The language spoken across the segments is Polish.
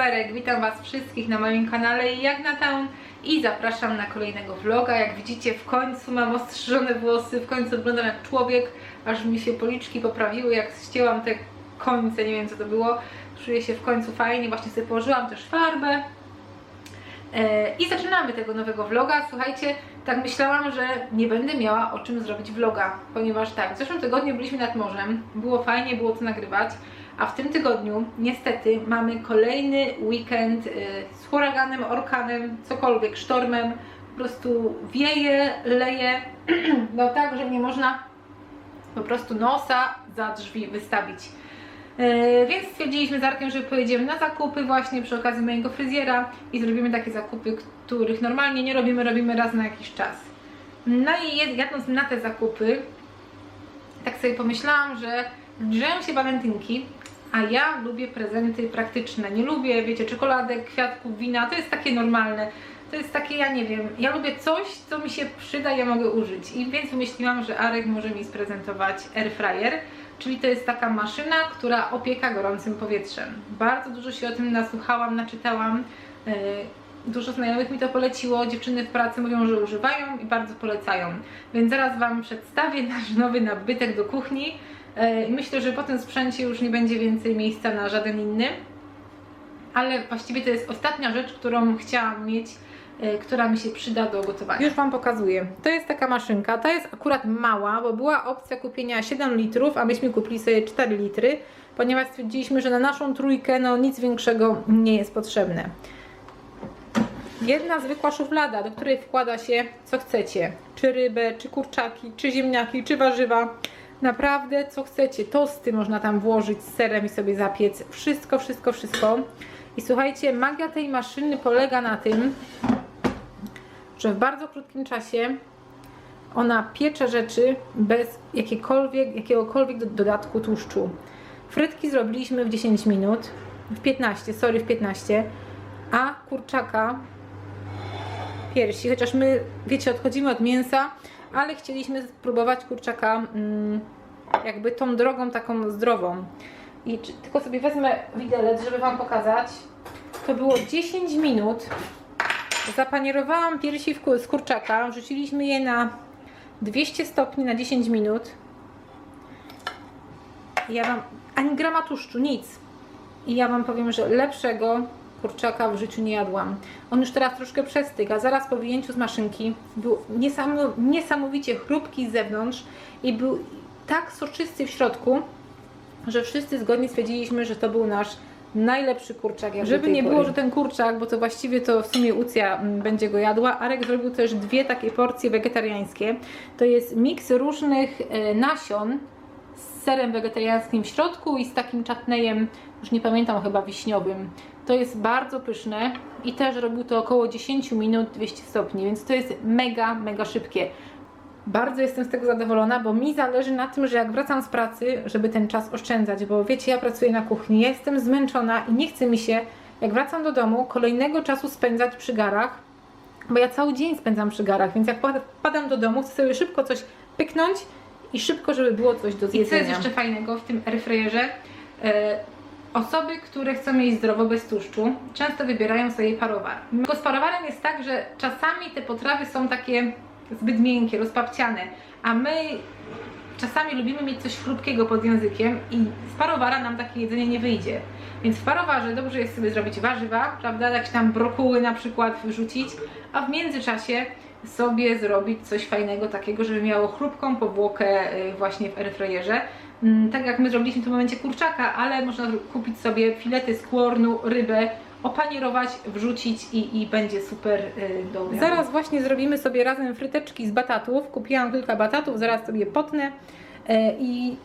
Boberek, witam Was wszystkich na moim kanale Jagna Town i zapraszam na kolejnego vloga. Jak widzicie w końcu mam ostrzyżone włosy, w końcu wyglądam jak człowiek, aż mi się policzki poprawiły, jak ścięłam te końce, nie wiem co to było. Czuję się w końcu fajnie, właśnie sobie położyłam też farbę. E, I zaczynamy tego nowego vloga. Słuchajcie, tak myślałam, że nie będę miała o czym zrobić vloga, ponieważ tak, w zeszłym tygodniu byliśmy nad morzem, było fajnie, było co nagrywać, a w tym tygodniu niestety mamy kolejny weekend y, z huraganem, orkanem, cokolwiek, sztormem, po prostu wieje, leje, no tak, że nie można po prostu nosa za drzwi wystawić. E, Więc stwierdziliśmy z Arkiem, że pojedziemy na zakupy właśnie przy okazji mojego fryzjera i zrobimy takie zakupy, których normalnie nie robimy, robimy raz na jakiś czas. No i jadąc na te zakupy, tak sobie pomyślałam, że zbliżają się walentynki, a ja lubię prezenty praktyczne. Nie lubię, wiecie, czekoladek, kwiatków, wina, to jest takie normalne. To jest takie, ja nie wiem, ja lubię coś, co mi się przyda, ja mogę użyć. I więc wymyśliłam, że Arek może mi sprezentować air fryer, czyli to jest taka maszyna, która opieka gorącym powietrzem. Bardzo dużo się o tym nasłuchałam, naczytałam. Yy, Dużo znajomych mi to poleciło, dziewczyny w pracy mówią, że używają i bardzo polecają. Więc zaraz Wam przedstawię nasz nowy nabytek do kuchni. I Myślę, że po tym sprzęcie już nie będzie więcej miejsca na żaden inny. Ale właściwie to jest ostatnia rzecz, którą chciałam mieć, yy, która mi się przyda do gotowania. Już Wam pokazuję. To jest taka maszynka. Ta jest akurat mała, bo była opcja kupienia 7 litrów, a myśmy kupili sobie 4 litry, ponieważ stwierdziliśmy, że na naszą trójkę no, nic większego nie jest potrzebne. Jedna zwykła szuflada, do której wkłada się co chcecie. Czy rybę, czy kurczaki, czy ziemniaki, czy warzywa. Naprawdę co chcecie. Tosty można tam włożyć z serem i sobie zapiec. Wszystko, wszystko, wszystko. I słuchajcie, magia tej maszyny polega na tym, że w bardzo krótkim czasie ona piecze rzeczy bez jakiegokolwiek do- dodatku tłuszczu. Frytki zrobiliśmy w 10 minut, w 15, sorry, w 15, a kurczaka piersi, chociaż my, wiecie, odchodzimy od mięsa, ale chcieliśmy spróbować kurczaka mm, jakby tą drogą taką zdrową. I tylko sobie wezmę widelec, żeby Wam pokazać. To było 10 minut. Zapanierowałam piersi z kurczaka, wrzuciliśmy je na 200 stopni na 10 minut. Ja Wam, ani grama tłuszczu, nic. I ja Wam powiem, że lepszego kurczaka w życiu nie jadłam. On już teraz troszkę przestyga. Zaraz po wyjęciu z maszynki był niesamo- niesamowicie chrupki z zewnątrz i był tak soczysty w środku, że wszyscy zgodnie stwierdziliśmy, że to był nasz najlepszy kurczak. Jak Żeby nie było, że ten kurczak, bo to właściwie to w sumie Ucja mm, będzie go jadła, Arek zrobił też dwie takie porcje wegetariańskie. To jest miks różnych e, nasion z serem wegetariańskim w środku i z takim czatnejem, już nie pamiętam, chyba wiśniowym. To jest bardzo pyszne i też robił to około 10 minut 200 stopni, więc to jest mega, mega szybkie. Bardzo jestem z tego zadowolona, bo mi zależy na tym, że jak wracam z pracy, żeby ten czas oszczędzać, bo wiecie, ja pracuję na kuchni, ja jestem zmęczona i nie chce mi się, jak wracam do domu, kolejnego czasu spędzać przy garach, bo ja cały dzień spędzam przy garach, więc jak pada- padam do domu, chcę sobie szybko coś pyknąć i szybko, żeby było coś do zjedzenia. I co jest jeszcze fajnego w tym airfryerze? Osoby, które chcą jeść zdrowo bez tłuszczu, często wybierają sobie parowar. Tylko z parowarem jest tak, że czasami te potrawy są takie zbyt miękkie, rozpapciane, a my czasami lubimy mieć coś chrupkiego pod językiem i z parowara nam takie jedzenie nie wyjdzie. Więc w parowarze dobrze jest sobie zrobić warzywa, prawda, jakieś tam brokuły na przykład wyrzucić, a w międzyczasie sobie zrobić coś fajnego takiego, żeby miało chrupką powłokę y, właśnie w airfryerze. Mm, Tak jak my zrobiliśmy w tym momencie kurczaka, ale można kupić sobie filety z kłornu, rybę, opanierować, wrzucić i, i będzie super y, obiadu. Zaraz właśnie zrobimy sobie razem fryteczki z batatów. Kupiłam kilka batatów, zaraz sobie potnę. E, I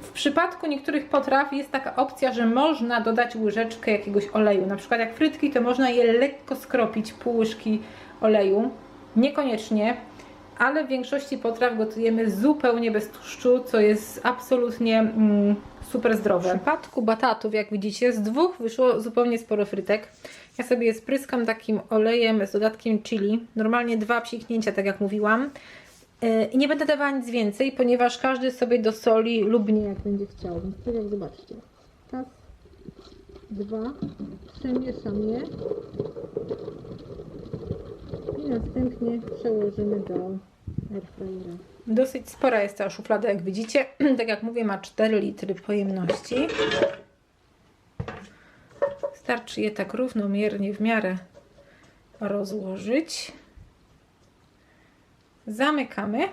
w przypadku niektórych potraw jest taka opcja, że można dodać łyżeczkę jakiegoś oleju. Na przykład jak frytki, to można je lekko skropić, pół łyżki oleju. Niekoniecznie, ale w większości potraw gotujemy zupełnie bez tłuszczu, co jest absolutnie mm, super zdrowe. W przypadku batatów, jak widzicie, z dwóch wyszło zupełnie sporo frytek. Ja sobie je spryskam takim olejem z dodatkiem chili. Normalnie dwa psiknięcia, tak jak mówiłam. Yy, I nie będę dawała nic więcej, ponieważ każdy sobie dosoli lub nie, jak będzie chciał. Więc tak jak zobaczcie. Raz, dwa, przemieszam je następnie przełożymy do airfryera. Dosyć spora jest ta szuflada, jak widzicie. tak jak mówię, ma 4 litry pojemności. Starczy je tak równomiernie w miarę rozłożyć. Zamykamy.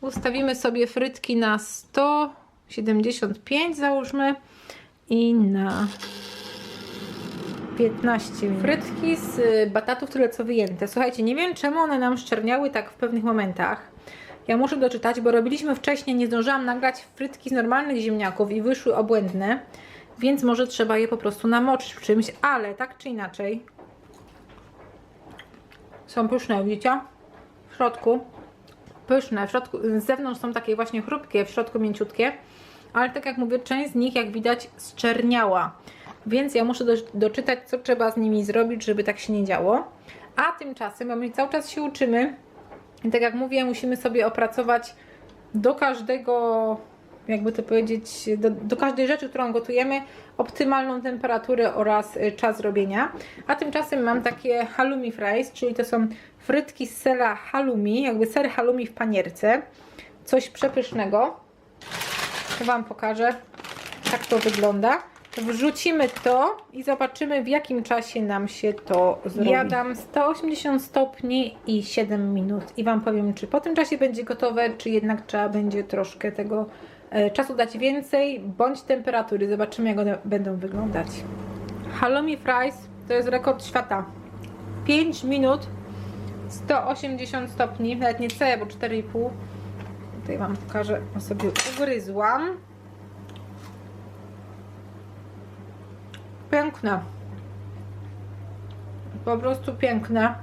Ustawimy sobie frytki na 175 załóżmy i na 15 minut. Frytki z batatów tyle co wyjęte. Słuchajcie, nie wiem czemu one nam szczerniały tak w pewnych momentach. Ja muszę doczytać, bo robiliśmy wcześniej, nie zdążyłam nagrać frytki z normalnych ziemniaków i wyszły obłędne, więc może trzeba je po prostu namoczyć w czymś, ale tak czy inaczej są pyszne, widzicie? W środku pyszne, w środku, z zewnątrz są takie właśnie chrupkie, w środku mięciutkie, ale tak jak mówię, część z nich jak widać zczerniała, więc ja muszę do, doczytać, co trzeba z nimi zrobić, żeby tak się nie działo. A tymczasem, bo my cały czas się uczymy, i tak jak mówię, musimy sobie opracować do każdego, jakby to powiedzieć, do, do każdej rzeczy, którą gotujemy, optymalną temperaturę oraz y, czas robienia. A tymczasem mam takie halloumi fries, czyli to są frytki z sera halloumi, jakby ser halloumi w panierce. Coś przepysznego. Wam pokażę, jak to wygląda. Wrzucimy to i zobaczymy w jakim czasie nam się to zrobi. Ja dam 180 stopni i 7 minut i Wam powiem, czy po tym czasie będzie gotowe, czy jednak trzeba będzie troszkę tego e, czasu dać więcej, bądź temperatury. Zobaczymy, jak one będą wyglądać. Halloumi fries to jest rekord świata. 5 minut 180 stopni, nawet nie całe, bo 4,5. Tutaj Wam pokażę, sobie ugryzłam. Piękne. Po prostu piękne.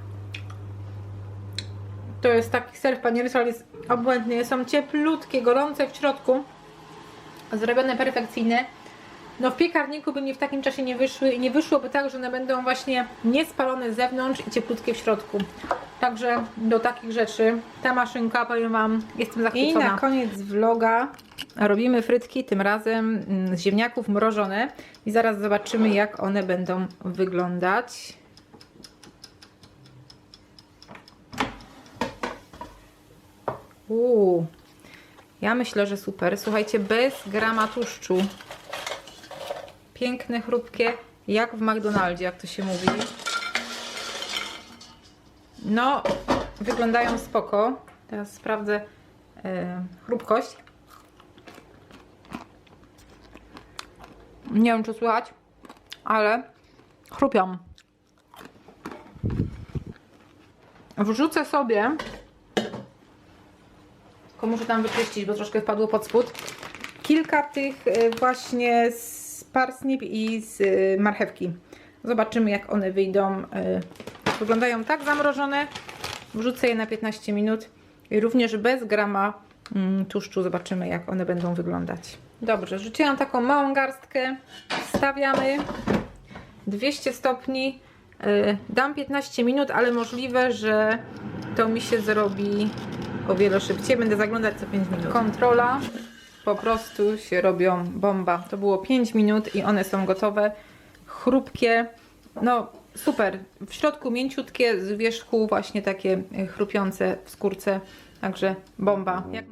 To jest taki ser w panierce, ale jest obłędny. Są cieplutkie, gorące w środku. Zrobione perfekcyjne. No w piekarniku by nie w takim czasie nie wyszły i nie wyszłoby tak, że one będą właśnie niespalone z zewnątrz i cieplutkie w środku. Także do takich rzeczy ta maszynka, powiem Wam, jestem zachwycona. I na koniec vloga robimy frytki, tym razem mm, z ziemniaków mrożone i zaraz zobaczymy jak one będą wyglądać. Uuu, ja myślę, że super. Słuchajcie, bez grama tłuszczu. Piękne, chrupkie, jak w McDonaldzie, jak to się mówi. No, wyglądają spoko. Teraz sprawdzę e, chrupkość. Nie wiem, czy słychać, ale chrupią. Wrzucę sobie, tylko muszę tam wyczyścić, bo troszkę wpadło pod spód, kilka tych e, właśnie z parsnip i z e, marchewki. Zobaczymy, jak one wyjdą. E, wyglądają tak zamrożone. Wrzucę je na 15 minut i również bez grama mm, tłuszczu. Zobaczymy, jak one będą wyglądać. Dobrze, rzuciłam taką małą garstkę. Wstawiamy 200 stopni. Y, dam 15 minut, ale możliwe, że to mi się zrobi o wiele szybciej. Będę zaglądać co 5 minut. Kontrola. Po prostu się robią bomba. To było 5 minut i one są gotowe. Chrupkie, no super. W środku mięciutkie, z wierzchu właśnie takie e, chrupiące w skórce. Także bomba. Jak...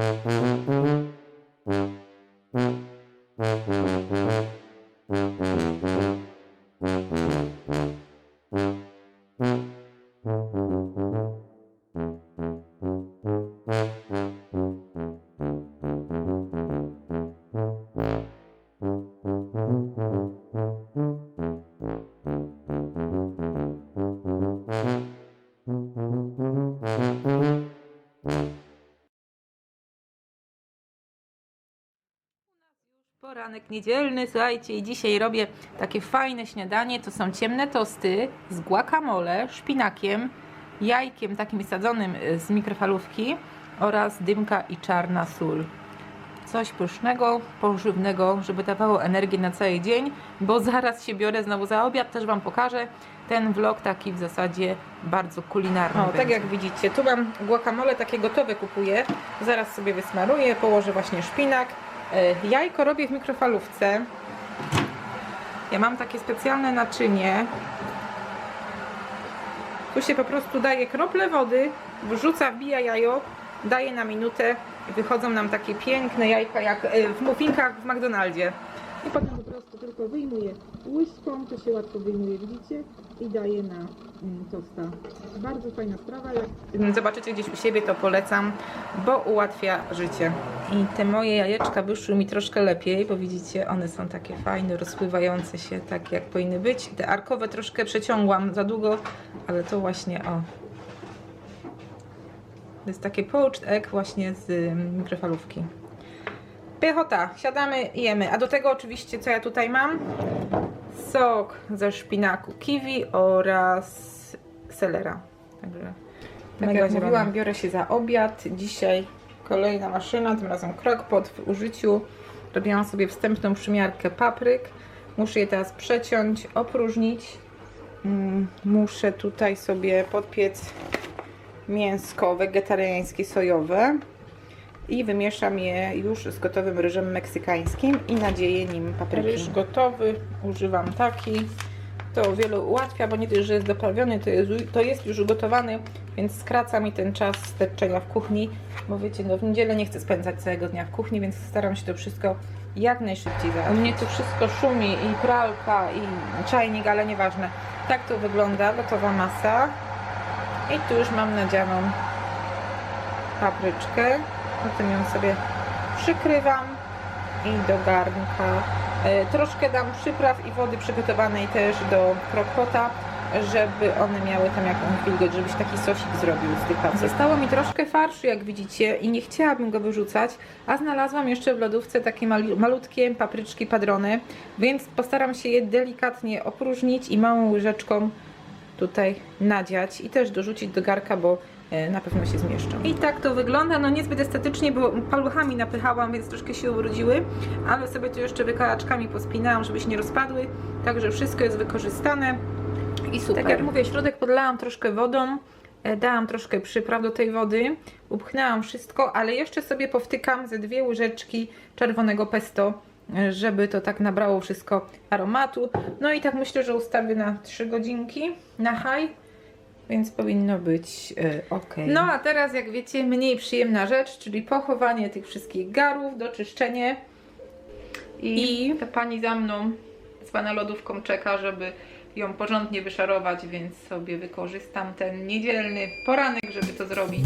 Mm-hmm. Niedzielny, słuchajcie, i dzisiaj robię takie fajne śniadanie. To są ciemne tosty z guacamole, szpinakiem, jajkiem takim sadzonym y, z mikrofalówki oraz dymka i czarna sól. Coś pysznego, pożywnego, żeby dawało energię na cały dzień, bo zaraz się biorę znowu za obiad, też Wam pokażę. Ten vlog taki w zasadzie bardzo kulinarny. O, tak będzie. jak widzicie, tu mam guacamole takie gotowe kupuję. Zaraz sobie wysmaruję, położę właśnie szpinak. E, Jajko robię w mikrofalówce. Ja mam takie specjalne naczynie. Tu się po prostu daje krople wody, wrzuca, wbija jajo, daje na minutę i wychodzą nam takie piękne jajka jak e, w muffinkach w McDonaldzie. I potem po prostu tylko wyjmuję łyżką, to się łatwo wyjmuje, widzicie? I daję na tosta. Bardzo fajna sprawa. Jak zobaczycie gdzieś u siebie, to polecam, bo ułatwia życie. I te moje jajeczka wyszły mi troszkę lepiej, bo widzicie, one są takie fajne, rozpływające się, tak jak powinny być. Te arkowe troszkę przeciągłam za długo, ale to właśnie, o, to jest takie poached egg właśnie z ym, mikrofalówki. Piechota, siadamy i jemy. A do tego oczywiście, co ja tutaj mam? Sok ze szpinaku kiwi oraz selera. Także tak Mega jak zielone. mówiłam, biorę się za obiad. Dzisiaj kolejna maszyna, tym razem krokpot w użyciu. Robiłam sobie wstępną przymiarkę papryk. Muszę je teraz przeciąć, opróżnić. Mm, Muszę tutaj sobie podpiec mięsko wegetariańskie sojowe i wymieszam je już z gotowym ryżem meksykańskim i nadzieję nim papryki. Ryż gotowy, używam taki. To wiele ułatwia, bo nie tylko, że jest doprawiony, to jest, to jest już ugotowany, więc skraca mi ten czas sterczenia w kuchni, bo wiecie, no w niedzielę nie chcę spędzać całego dnia w kuchni, więc staram się to wszystko jak najszybciej U załatwić. mnie tu wszystko szumi i pralka i Czajnik, ale nieważne. Tak to wygląda, gotowa masa. I tu już mam nadzianą papryczkę. Potem ją sobie przykrywam i do garnka. E, troszkę dam przypraw i wody przygotowanej też do krokpota, żeby one miały tam jakąś wilgoć, żebyś taki sosik zrobił z tych papryczek. Zostało mi troszkę farszu, jak widzicie, i nie chciałabym go wyrzucać, a znalazłam jeszcze w lodówce takie malutkie papryczki padrone, więc postaram się je delikatnie opróżnić i małą łyżeczką tutaj nadziać i też dorzucić do garka, bo na pewno się zmieszczą. I tak to wygląda, no niezbyt estetycznie, bo paluchami napychałam, więc troszkę się ubrudziły, ale sobie tu jeszcze wykalaczkami pospinałam, żeby się nie rozpadły, także wszystko jest wykorzystane i super. Tak jak mówię, środek podlałam troszkę wodą, e, dałam troszkę przypraw do tej wody, upchnęłam wszystko, ale jeszcze sobie powtykam ze dwie łyżeczki czerwonego pesto, e, żeby to tak nabrało wszystko aromatu. No i tak myślę, że ustawię na 3 godzinki na high, więc powinno być ok. No a teraz, jak wiecie, mniej przyjemna rzecz, czyli pochowanie tych wszystkich garów, doczyszczenie. I, I ta pani za mną z pana lodówką czeka, żeby ją porządnie wyszarować, więc sobie wykorzystam ten niedzielny poranek, żeby to zrobić.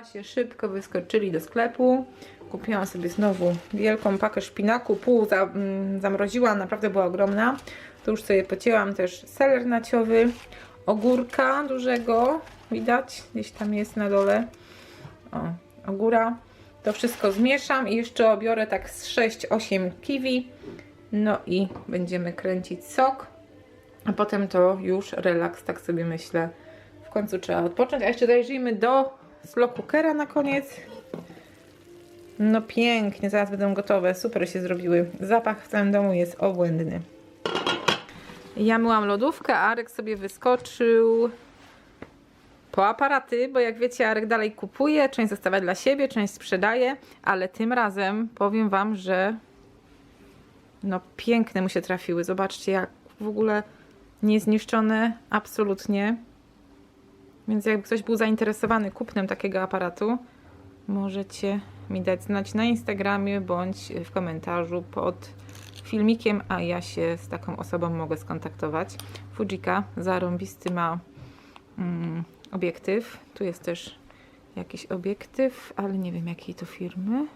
Czasie szybko wyskoczyli do sklepu. Kupiłam sobie znowu wielką pakę szpinaku, pół za, mm, zamroziłam, naprawdę była ogromna. Tu już sobie pocięłam też seler naciowy, ogórka dużego, widać, gdzieś tam jest na dole. O, ogóra. To wszystko zmieszam i jeszcze obiorę tak z 6-8 kiwi. No i będziemy kręcić sok. A potem to już relaks, tak sobie myślę. W końcu trzeba odpocząć. A jeszcze zajrzyjmy do slow cookera na koniec. No pięknie, zaraz będą gotowe. Super się zrobiły. Zapach w całym domu jest obłędny. Ja myłam lodówkę, a Arek sobie wyskoczył po aparaty, bo jak wiecie, Arek dalej kupuje, część zostawia dla siebie, część sprzedaje, ale tym razem powiem Wam, że no piękne mu się trafiły. Zobaczcie, jak w ogóle niezniszczone, absolutnie. Więc jakby ktoś był zainteresowany kupnem takiego aparatu, możecie mi dać znać na Instagramie bądź w komentarzu pod filmikiem, a ja się z taką osobą mogę skontaktować. Fujika zarąbisty ma mm, obiektyw. Tu jest też jakiś obiektyw, ale nie wiem jakiej to firmy.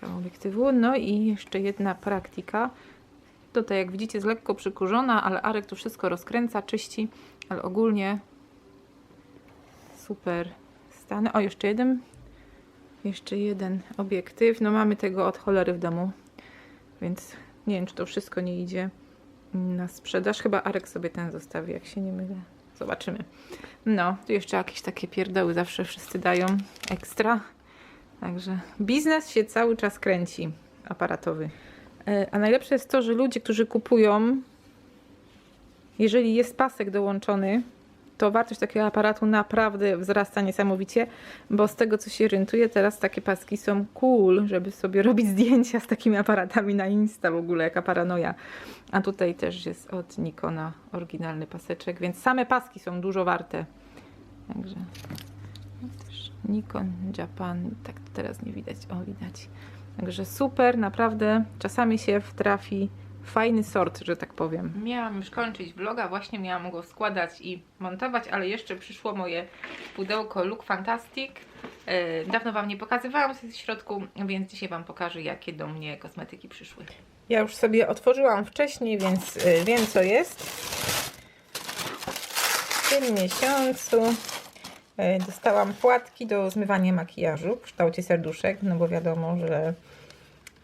Taka obiektywu. No i jeszcze jedna praktyka. Tutaj jak widzicie jest lekko przykurzona, ale Arek tu wszystko rozkręca, czyści, ale ogólnie super stany. O, jeszcze jeden jeszcze jeden obiektyw. No mamy tego od cholery w domu, więc nie wiem, czy to wszystko nie idzie na sprzedaż. Chyba Arek sobie ten zostawi, jak się nie mylę. Zobaczymy. No, tu jeszcze jakieś takie pierdoły zawsze wszyscy dają ekstra. Także biznes się cały czas kręci aparatowy. E, A najlepsze jest to, że ludzie, którzy kupują, jeżeli jest pasek dołączony, to wartość takiego aparatu naprawdę wzrasta niesamowicie, bo z tego co się orientuję, teraz takie paski są cool, żeby sobie robić zdjęcia z takimi aparatami na Insta w ogóle, jaka paranoja. A tutaj też jest od Nikona oryginalny paseczek, więc same paski są dużo warte. Także no też Nikon Japan, tak to teraz nie widać, o widać. Także super, naprawdę czasami się wtrafi fajny sort, że tak powiem. Miałam już kończyć vloga, właśnie miałam go składać i montować, ale jeszcze przyszło moje pudełko Look Fantastic. E, Dawno Wam nie pokazywałam z środku, więc dzisiaj Wam pokażę, jakie do mnie kosmetyki przyszły. Ja już sobie otworzyłam wcześniej, więc y, wiem co jest. W tym miesiącu dostałam płatki do zmywania makijażu w kształcie serduszek, no bo wiadomo, że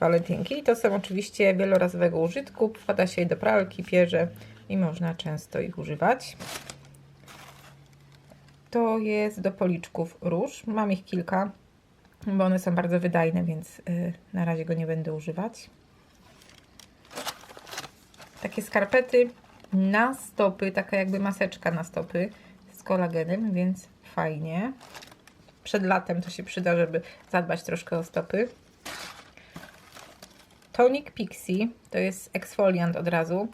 walentynki. To są oczywiście wielorazowego użytku. Wkłada się je do pralki, pierze i można często ich używać. To jest do policzków róż. Mam ich kilka, bo one są bardzo wydajne, więc y, na razie go nie będę używać. Takie skarpety na stopy, taka jakby maseczka na stopy z kolagenem, więc fajnie. Przed latem to się przyda, żeby zadbać troszkę o stopy. Tonic Pixie to jest eksfoliant od razu.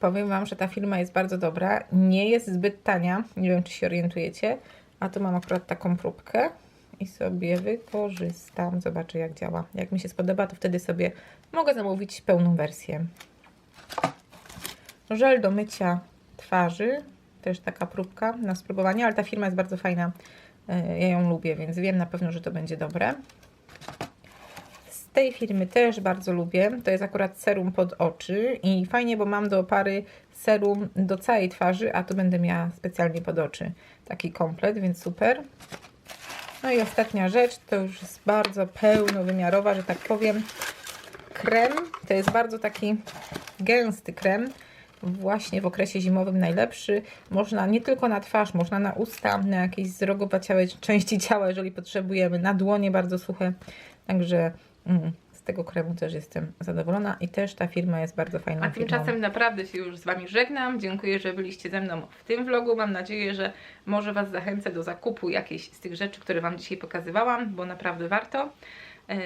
Powiem Wam, że ta firma jest bardzo dobra. Nie jest zbyt tania. Nie wiem, czy się orientujecie. A tu mam akurat taką próbkę i sobie wykorzystam. Zobaczę, jak działa. Jak mi się spodoba, to wtedy sobie mogę zamówić pełną wersję. Żel do mycia twarzy. Też taka próbka na spróbowanie, ale ta firma jest bardzo fajna. Yy, Ja ją lubię, więc wiem na pewno, że to będzie dobre. Z tej firmy też bardzo lubię. To jest akurat serum pod oczy i fajnie, bo mam do opary serum do całej twarzy, a tu będę miała specjalnie pod oczy taki komplet, więc super. No i ostatnia rzecz, to już jest bardzo pełnowymiarowa, że tak powiem. Krem, to jest bardzo taki gęsty krem, właśnie w okresie zimowym najlepszy. Można nie tylko na twarz, można na usta, na jakieś zrogowaciałe części ciała, jeżeli potrzebujemy, na dłonie bardzo suche. Także mm, z tego kremu też jestem zadowolona i też ta firma jest bardzo fajną A firmą. tymczasem naprawdę się już z Wami żegnam. Dziękuję, że byliście ze mną w tym vlogu. Mam nadzieję, że może Was zachęcę do zakupu jakiejś z tych rzeczy, które Wam dzisiaj pokazywałam, bo naprawdę warto. Yy,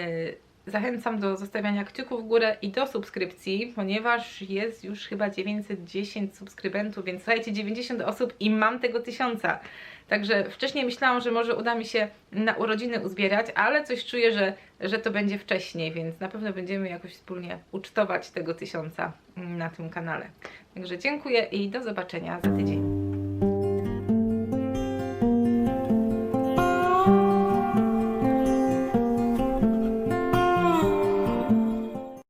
Zachęcam do zostawiania kciuków w górę i do subskrypcji, ponieważ jest już chyba 910 subskrybentów, więc słuchajcie, 90 osób i mam tego tysiąca. Także wcześniej myślałam, że może uda mi się na urodziny uzbierać, ale coś czuję, że, że to będzie wcześniej, więc na pewno będziemy jakoś wspólnie ucztować tego tysiąca na tym kanale. Także dziękuję i do zobaczenia za tydzień.